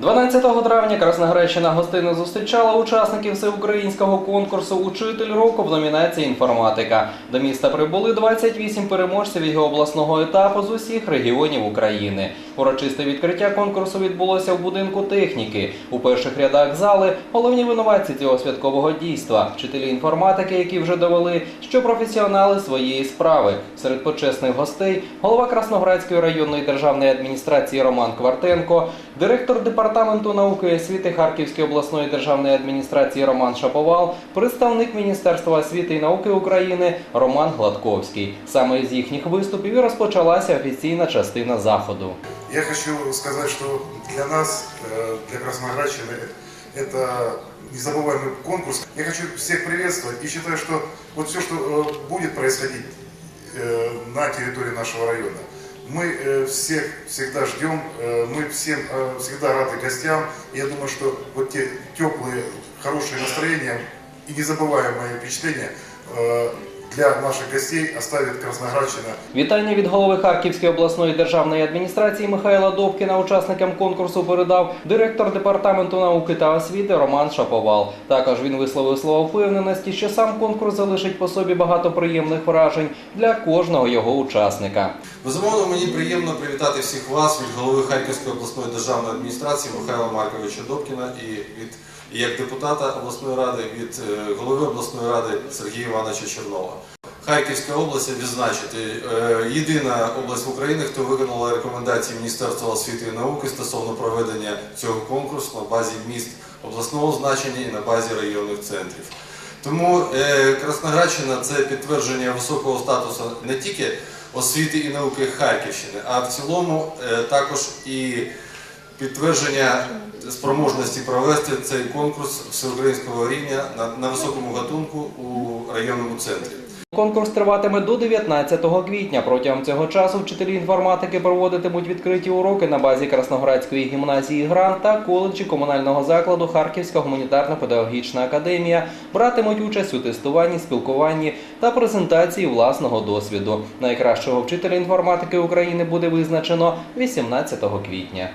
12 травня Красногреччина гостинно зустрічала учасників всеукраїнського конкурсу Учитель року в номінації інформатика. До міста прибули 28 переможців його обласного етапу з усіх регіонів України. Урочисте відкриття конкурсу відбулося в будинку техніки. У перших рядах зали головні винуватці цього святкового дійства вчителі інформатики, які вже довели, що професіонали своєї справи. Серед почесних гостей голова Красноградської районної державної адміністрації Роман Квартенко, директор департаменту науки і освіти Харківської обласної державної адміністрації Роман Шаповал, представник Міністерства освіти і науки України Роман Гладковський. Саме з їхніх виступів і розпочалася офіційна частина заходу. Я хочу сказать, что для нас, э, для Красноградщины, это незабываемый конкурс. Я хочу всех приветствовать и считаю, что вот все, что э, будет происходить э, на территории нашего района, мы всех всегда ждем, мы всем всегда рады гостям. Я думаю, что вот те теплые, хорошие настроения и незабываемые впечатления для наших гостей оставит Красноградщина Вітання від голови Харківської обласної державної адміністрації Михайла Добкіна учасникам конкурсу передав директор департаменту науки та освіти Роман Шаповал. Також він висловив слово впевненості, що сам конкурс залишить по собі багато приємних вражень для кожного його учасника. Безумовно, мені приємно привітати всіх вас від голови Харківської обласної державної адміністрації Михайла Марковича Добкіна і від як депутата обласної ради від е, голови обласної ради Сергія Івановича Чернова. Харківська область відзначити е, єдина область в Україні, хто виконала рекомендації Міністерства освіти і науки стосовно проведення цього конкурсу на базі міст обласного значення і на базі районних центрів. Тому е, Красноградщина це підтвердження високого статусу не тільки освіти і науки Харківщини, а в цілому також і підтвердження спроможності провести цей конкурс всеукраїнського рівня на, високому гатунку у районному центрі. Конкурс триватиме до 19 квітня. Протягом цього часу вчителі інформатики проводитимуть відкриті уроки на базі Красноградської гімназії Грант та коледжі комунального закладу Харківська гуманітарно-педагогічна академія братимуть участь у тестуванні, спілкуванні та презентації власного досвіду. Найкращого вчителя інформатики України буде визначено 18 квітня.